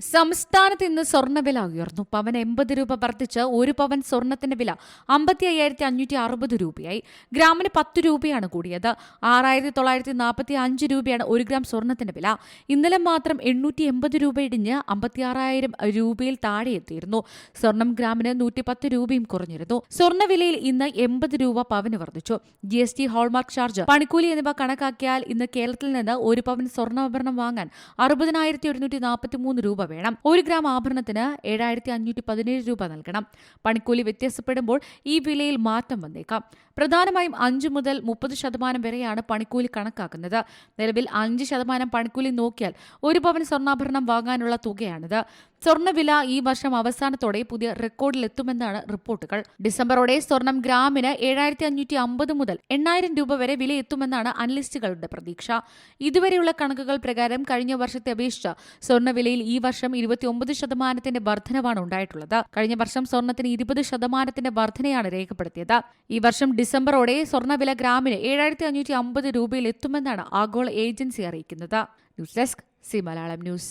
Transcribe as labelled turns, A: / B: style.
A: സംസ്ഥാനത്ത് ഇന്ന് സ്വർണവില ഉയർന്നു. പവൻ എൺപത് രൂപ വർദ്ധിച്ച് ഒരു പവൻ സ്വർണത്തിന്റെ വില അമ്പത്തി അയ്യായിരത്തി അഞ്ഞൂറ്റി അറുപത് രൂപയായി. ഗ്രാമിന് പത്ത് രൂപയാണ് കൂടിയത്. ആറായിരത്തി തൊള്ളായിരത്തി നാൽപ്പത്തി അഞ്ച് രൂപയാണ് ഒരു ഗ്രാം സ്വർണത്തിന്റെ വില. ഇന്നലെ മാത്രം എണ്ണൂറ്റി എൺപത് രൂപ ഇടിഞ്ഞ് അമ്പത്തിയാറായിരം രൂപയിൽ താഴെ എത്തിയിരുന്നു. സ്വർണം ഗ്രാമിന് നൂറ്റി പത്ത് രൂപയും കുറഞ്ഞിരുന്നു. സ്വർണവിലയിൽ ഇന്ന് എൺപത് രൂപ പവന് വർദ്ധിച്ചു. G S T hallmark charge പണിക്കൂലി എന്നിവ കണക്കാക്കിയാൽ ഇന്ന് കേരളത്തിൽ നിന്ന് ഒരു പവൻ സ്വർണാഭരണം വാങ്ങാൻ അറുപതിനായിരത്തി ഒരുന്നൂറ്റി നാൽപ്പത്തി മൂന്ന് രൂപ വേണം. ഒരു ഗ്രാം ആഭരണത്തിന് ഏഴായിരത്തി അഞ്ഞൂറ്റി പതിനേഴ് രൂപ നൽകണം. പണിക്കൂലി വ്യത്യാസപ്പെടുമ്പോൾ ഈ വിലയിൽ മാറ്റം വന്നേക്കാം. പ്രധാനമായും അഞ്ചു മുതൽ മുപ്പത് ശതമാനം വരെയാണ് പണിക്കൂലി കണക്കാക്കുന്നത്. നിലവിൽ അഞ്ച് ശതമാനം പണിക്കൂലി നോക്കിയാൽ ഒരു പവൻ സ്വർണാഭരണം വാങ്ങാനുള്ള തുകയാണിത്. സ്വർണവില ഈ വർഷം അവസാനത്തോടെ പുതിയ റെക്കോർഡിലെത്തുമെന്നാണ് റിപ്പോർട്ടുകൾ. ഡിസംബറോടെ സ്വർണം ഗ്രാമിന് ഏഴായിരത്തി അഞ്ഞൂറ്റി അമ്പത് മുതൽ എണ്ണായിരം രൂപ വരെ വില എത്തുമെന്നാണ് അനലിസ്റ്റുകളുടെ പ്രതീക്ഷ. ഇതുവരെയുള്ള കണക്കുകൾ പ്രകാരം കഴിഞ്ഞ വർഷത്തെ അപേക്ഷിച്ച് സ്വർണവിലയിൽ ഈ വർഷം ഇരുപത്തിയൊമ്പത് ശതമാനത്തിന്റെ വർധനവാണ് ഉണ്ടായിട്ടുള്ളത്. കഴിഞ്ഞ വർഷം സ്വർണത്തിന് ഇരുപത് ശതമാനത്തിന്റെ വർധനയാണ് രേഖപ്പെടുത്തിയത്. ഈ വർഷം ഡിസംബറോടെ സ്വർണവില ഗ്രാമിന് ഏഴായിരത്തി അഞ്ഞൂറ്റി അമ്പത് രൂപയിൽ എത്തുമെന്നാണ് ആഗോള ഏജൻസി അറിയിക്കുന്നത്. News desk C Malayalam news.